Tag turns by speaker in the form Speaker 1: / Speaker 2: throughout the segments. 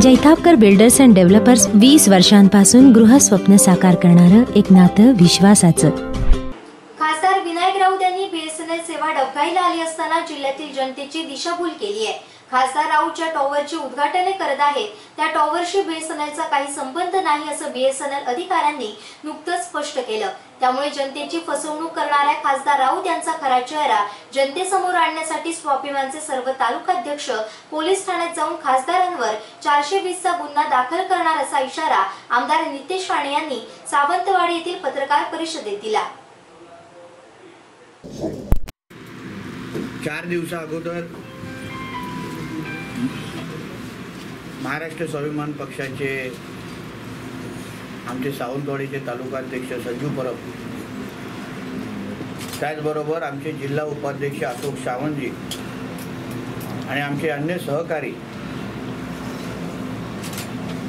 Speaker 1: Jaitapkar builders and developers वीस वर्षांपासून गृहस्वप्न साकार करणारं एक नातं विश्वासाचं.
Speaker 2: खासदार विनायक राऊत यांनी बीएसएनएल सेवा डबकाईला आली असताना जिल्ह्यातील जनतेची दिशाभूल केली आहे. खासदार राऊत ज्या टॉवरची उद्घाटने करत आहेत. त्या टॉवरशी बीएसएनएलचा काही संबंध नाही असं बीएसएनएल अधिकाऱ्यांनी नुकतंच स्पष्ट केलं. त्यामुळे जनतेची फसवणूक करणाऱ्या खासदार राऊत यांचा खरा चेहरा जनतेसमोर आणण्यासाठी स्वाभिमानचे सर्व तालुकाध्यक्ष पोलीस ठाण्यात जाऊन खासदारांवर चारशे वीसचा गुन्हा दाखल करणार असा इशारा आमदार नितेश राणे यांनी सावंतवाडी येथील पत्रकार परिषदेत दिला.
Speaker 3: चार दिवसा अगोदर महाराष्ट्र स्वाभिमान पक्षाचे आमचे सावंतवाडीचे तालुकाध्यक्ष संजू परब. त्याचबरोबर आमचे जिल्हा उपाध्यक्ष अशोक सावंतजी आणि आमचे अन्य सहकारी.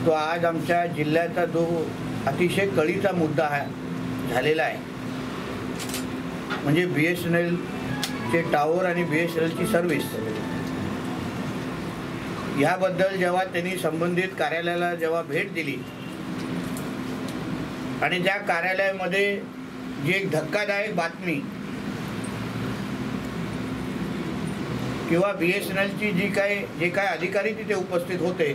Speaker 3: तो आज आमच्या जिल्ह्याचा जो अतिशय कळीचा मुद्दा हा झालेला आहे. म्हणजे बी एस एन एलचे टावर आणि बी एस एन एलची सर्व्हिस याबद्दल जेव्हा त्यांनी संबंधित कार्यालयाला जेव्हा भेट दिली आणि त्या कार्यालयामध्ये जी एक धक्कादायक बातमी किंवा बी एस एन एलची जी काय जे काय अधिकारी तिथे उपस्थित होते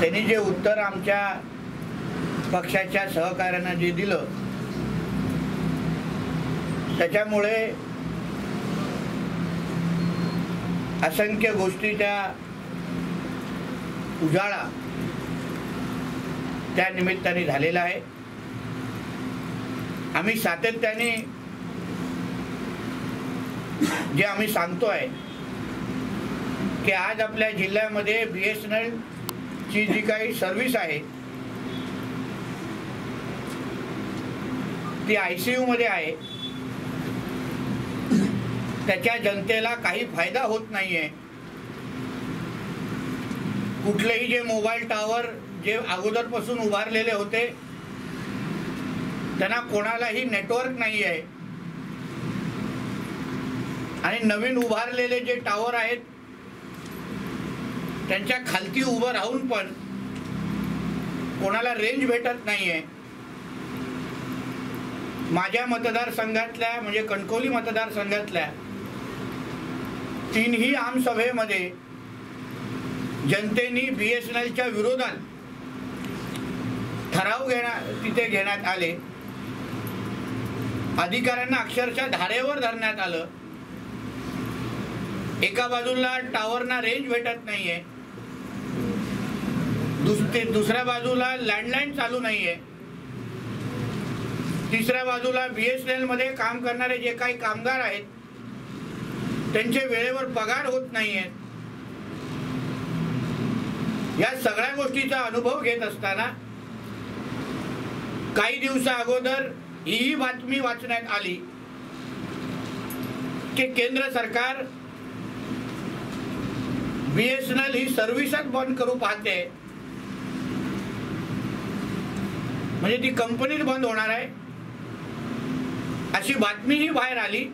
Speaker 3: त्यांनी जे उत्तर आमच्या पक्षाच्या सहकाऱ्यांना जे दिलं त्याच्यामुळे असंख्य गोष्टीच्या उजाळा त्या निमित्ताने झालेला आहे. आम्ही सातत्याने जे आम्ही सांगतो आहे की आज आपल्या जिल्ह्यामध्ये बी एस एन एलची जी काही सर्व्हिस आहे ती आय सी यूमध्ये आहे. त्याच्या जनतेला काही फायदा होत नाहीये. कुठलेही जे मोबाईल टावर जे अगोदरपासून उभारलेले होते त्यांना कोणालाही नेटवर्क नाही आहे आणि नवीन उभारलेले जे टावर आहेत त्यांच्या खालती उभं राहून पण कोणाला रेंज भेटत नाहीये. माझ्या मतदारसंघातल्या म्हणजे कणकवली मतदारसंघातल्या तीनही आमसभेमध्ये जनतेनी बी एस एन एलच्या विरोधात ठराव घेण्यात तिथे घेण्यात आले. अधिकाऱ्यांना अक्षरशः धारेवर धरण्यात आलं. एका बाजूला टावरना रेंज भेटत नाहीये. दुस- दुसऱ्या बाजूला लँडलाईन चालू नाहीये. तिसऱ्या बाजूला बी एस एन एलमध्ये काम करणारे जे काही कामगार आहेत त्यांचे वेळेवर पगार होत नाहीयेत या सगळ्या गोष्टीचा अनुभव घेत असताना काही दिवसा अगोदर ही बातमी वाचण्यात आली की केंद्र सरकार बीएसएनएल ही सर्व्हिसच बंद करू पाहते. म्हणजे ती कंपनीच बंद होणार आहे. अशी बातमीही बाहेर आली.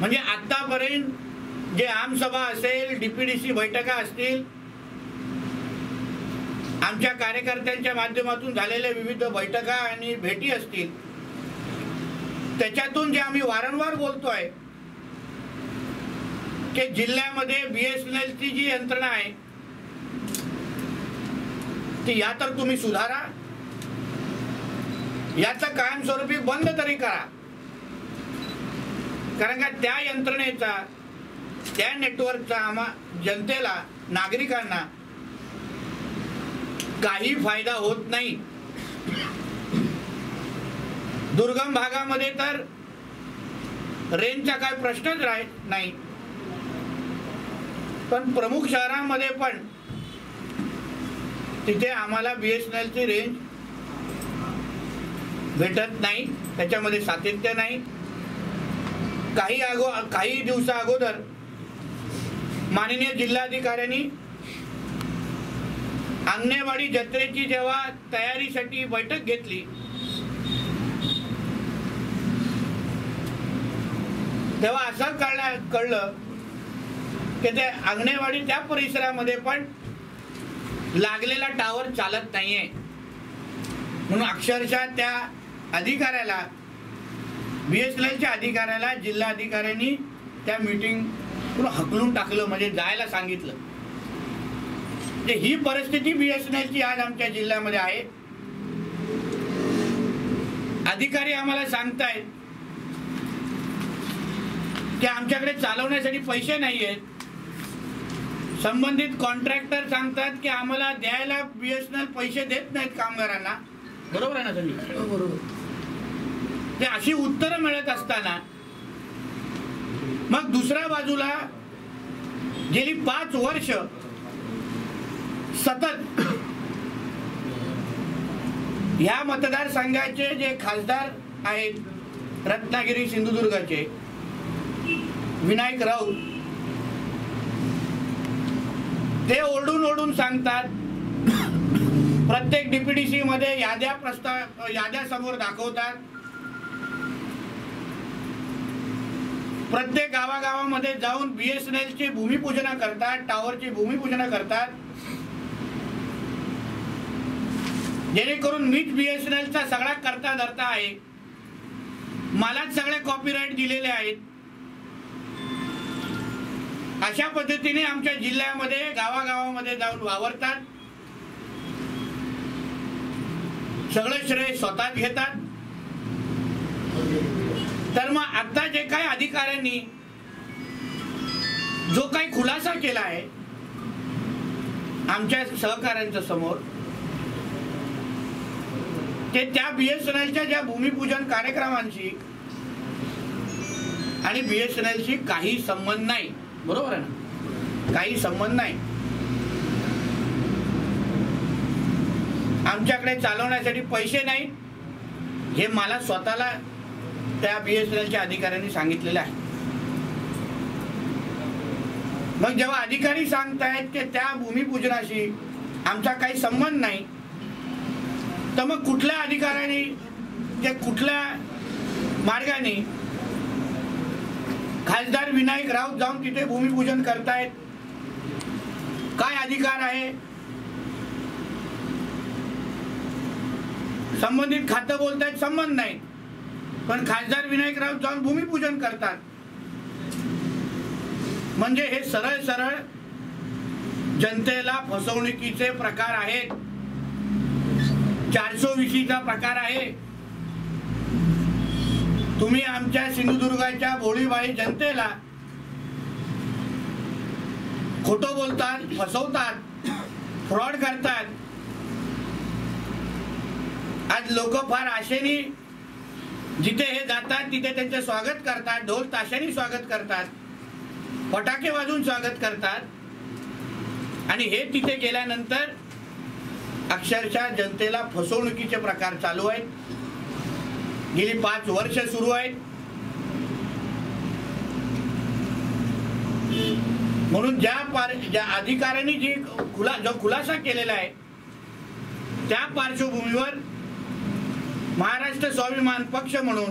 Speaker 3: म्हणजे आतापर्यंत जे आमसभा असेल डीपीडीसी बैठका असतील आमच्या कार्यकर्त्यांच्या माध्यमातून झालेल्या विविध बैठका आणि भेटी असतील त्याच्यातून जे आम्ही वारंवार बोलतोय की जिल्ह्यामध्ये बीएसएनएल ची जी यंत्रणा आहे ती या तर तुम्ही सुधारा याचं कायमस्वरूपी बंद तरी करा. कारण का त्या यंत्रणेचा त्या नेटवर्कचा आम्हा जनतेला नागरिकांना काही फायदा होत नाही. दुर्गम भागामध्ये तर रेंजचा काय प्रश्नच राहत नाही. पण प्रमुख शहरांमध्ये पण तिथे आम्हाला बीएसएनएलची रेंज भेटत नाही. त्याच्यामध्ये सातत्य नाही. काही अगो काही दिवसा अगोदर माननीय जिल्हाधिकाऱ्यांनी अंगणेवाडी जत्रेची जेव्हा तयारीसाठी बैठक घेतली तेव्हा असं कळलं कळलं की ते अंगणेवाडी त्या परिसरामध्ये पण लागलेला टावर चालत नाहीये. म्हणून अक्षरशः त्या अधिकाऱ्याला बी एस एन एलच्या अधिकाऱ्याला जिल्हा अधिकाऱ्यांनी त्या मीटिंग हकलून टाकलं म्हणजे जायला सांगितलं. म्हणजे ही परिस्थिती बी एस एन एलची आज आमच्या जिल्ह्यामध्ये आहे. अधिकारी आम्हाला सांगतायत की आमच्याकडे चालवण्यासाठी पैसे नाही आहेत संबंधित कॉन्ट्रॅक्टर सांगतात की आम्हाला द्यायला बीएसएनएल पैसे देत नाहीत कामगारांना. बरोबर आहे ना तुम्ही हो,
Speaker 4: बरोबर.
Speaker 3: ते अशी उत्तरं मिळत असताना मग दुसऱ्या बाजूला गेली पाच वर्ष सतत या मतदारसंघाचे जे खासदार आहेत रत्नागिरी सिंधुदुर्गाचे विनायक राऊत ते ओरडून ओरडून सांगतात प्रत्येक डीपीडीसी मध्ये याद्या प्रस्ताव याद्या समोर दाखवतात. प्रत्येक गावागावामध्ये जाऊन बीएसएनएल ची भूमिपूजना करतात टावरची भूमिपूजना करतात. जेणेकरून मीच बीएसएनएलचा सगळा करता धरता आहे. मलाच सगळे कॉपीराईट दिलेले आहेत. अशा पद्धतीने आमच्या जिल्ह्यामध्ये गावागावामध्ये जाऊन वावरतात. सगळं श्रेय स्वतः घेतात. तर मग आता जे काही अधिकाऱ्यांनी जो काही खुलासा केला आहे आमच्या सहकाऱ्यांच्या समोर ते त्या बीएसएनएलच्या ज्या भूमिपूजन कार्यक्रमांशी आणि बीएसएनएलशी काही संबंध नाही. बरोबर आहे ना? काही संबंध नाही. आमच्याकडे चालवण्यासाठी पैसे नाही हे मला स्वतःला त्या बी एस एन एलच्या अधिकाऱ्यांनी सांगितलेलं आहे. मग जेव्हा अधिकारी सांगतायत की त्या भूमिपूजनाशी आमचा काही संबंध नाही तर मग कुठल्या अधिकाऱ्याने ते कुठल्या मार्गाने खासदार विनायक राऊत जाऊन तिथे भूमिपूजन करतायत? काय अधिकार आहे? संबंधित खातं बोलतायत संबंध नाही पण खासदार विनायकराव जाऊन भूमिपूजन करतात. म्हणजे हे सरळ सरळ जनतेला फसवणुकीचे प्रकार आहेत. चारसो विशीचा प्रकार आहे. तुम्ही आमच्या सिंधुदुर्गाच्या भोळीबाई जनतेला खोटं बोलतात फसवतात फ्रॉड करतात. आज लोक फार आशेने जिथे हे जातात तिथे त्यांचे स्वागत करतात ढोल ताशाने स्वागत करतात फटाके वाजून स्वागत करतात. आणि हे तिथे गेल्यानंतर अक्षरशः जनतेला फसवणुकीचे प्रकार चालू आहेत. गेली पाच वर्ष सुरू आहेत. म्हणून ज्या पार ज्या अधिकाऱ्यांनी जी खुला जो खुलासा केलेला आहे त्या पार्श्वभूमीवर महाराष्ट्र स्वाभिमान पक्ष म्हणून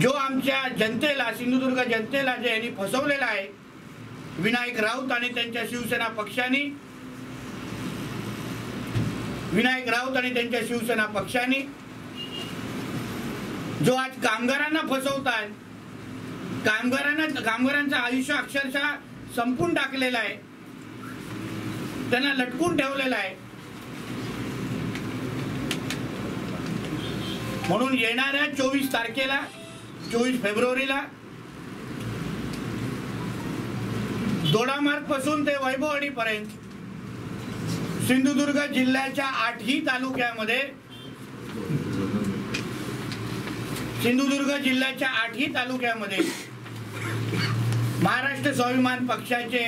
Speaker 3: जो आमच्या जनतेला सिंधुदुर्ग जनतेला जे यांनी फसवलेला आहे विनायक राऊत आणि त्यांच्या शिवसेना पक्षाने विनायक राऊत आणि त्यांच्या शिवसेना पक्षाने जो आज कामगारांना फसवताय कामगारांना कामगारांचं आयुष्य अक्षरशः संपून टाकलेलं आहे त्यांना लटकून ठेवलेलं आहे म्हणून येणाऱ्या चोवीस तारखेला चोवीस फेब्रुवारीला दोडामार्गपासून ते वैभववाडीपर्यंत सिंधुदुर्ग जिल्ह्याच्या आठही तालुक्यामध्ये सिंधुदुर्ग जिल्ह्याच्या आठही तालुक्यामध्ये महाराष्ट्र स्वाभिमान पक्षाचे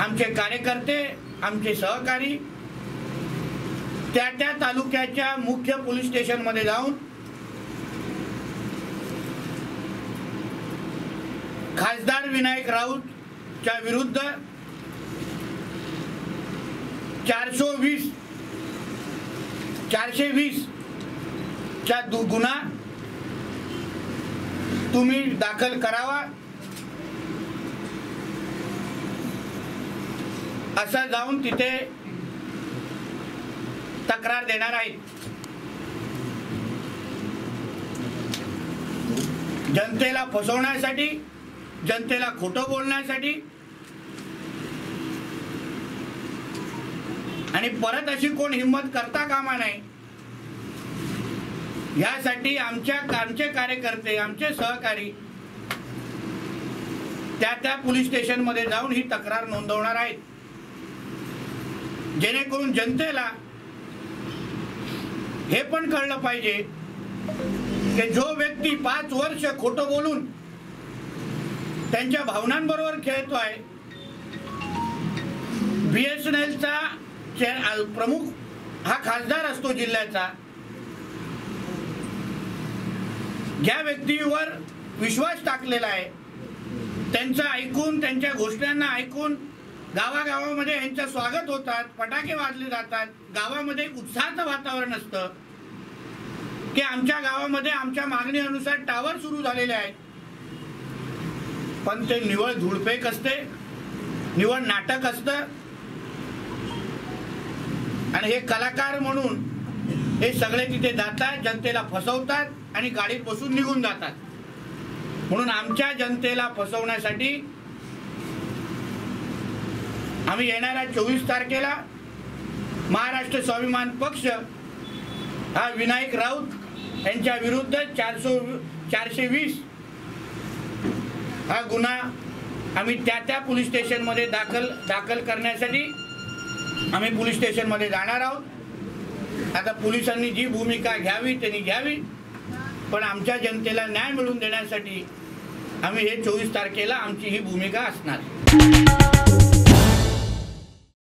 Speaker 3: आमचे कार्यकर्ते आमचे सहकारी त्या त्या तालुक्याच्या मुख्य पोलीस स्टेशनमध्ये जाऊन खासदार विनायक राऊतच्या विरुद्ध चारशे वीस चारशे वीस च्या गुन्हा तुम्ही दाखल करावा असं जाऊन तिथे तक्रार देणार आहेत जनतेला फसवण्यासाठी जनतेला खोटं बोलण्यासाठी आणि परत अशी कोण हिंमत करता कामा नाही यासाठी आमच्या आमचे कार्यकर्ते आमचे सहकारी त्या त्या पोलीस स्टेशनमध्ये जाऊन ही तक्रार नोंदवणार आहेत. जेणेकरून जनतेला हे पण कळलं पाहिजे की जो व्यक्ती पाच वर्ष खोटं बोलून त्यांच्या भावनांबरोबर खेळतोय एलचा प्रमुख हा खासदार असतो जिल्ह्याचा ज्या व्यक्तीवर विश्वास टाकलेला आहे त्यांचं ऐकून त्यांच्या घोषणांना ऐकून गावागावामध्ये यांचं स्वागत होतात फटाके वाजले जातात. गावामध्ये उत्साहाचं वातावरण असतं. की आमच्या गावामध्ये आमच्या मागणीनुसार टावर सुरू झालेले आहेत. पण ते निवळ धुळपेक असते निवळ नाटक असतं. आणि हे कलाकार म्हणून हे सगळे तिथे जातात जनतेला फसवतात आणि गाडीत बसून निघून जातात. म्हणून आमच्या जनतेला फसवण्यासाठी आम्ही येणाऱ्या चोवीस तारखेला महाराष्ट्र स्वाभिमान पक्ष हा विनायक राऊत यांच्या विरुद्ध चारशे चारशे वीस हा गुन्हा आम्ही त्या त्या पोलीस स्टेशनमध्ये दाखल दाखल करण्यासाठी आम्ही पोलीस स्टेशनमध्ये जाणार आहोत. आता पोलिसांनी जी भूमिका घ्यावी त्यांनी घ्यावी. पण आमच्या जनतेला न्याय मिळवून देण्यासाठी आम्ही हे चोवीस तारखेला आमची ही भूमिका असणार.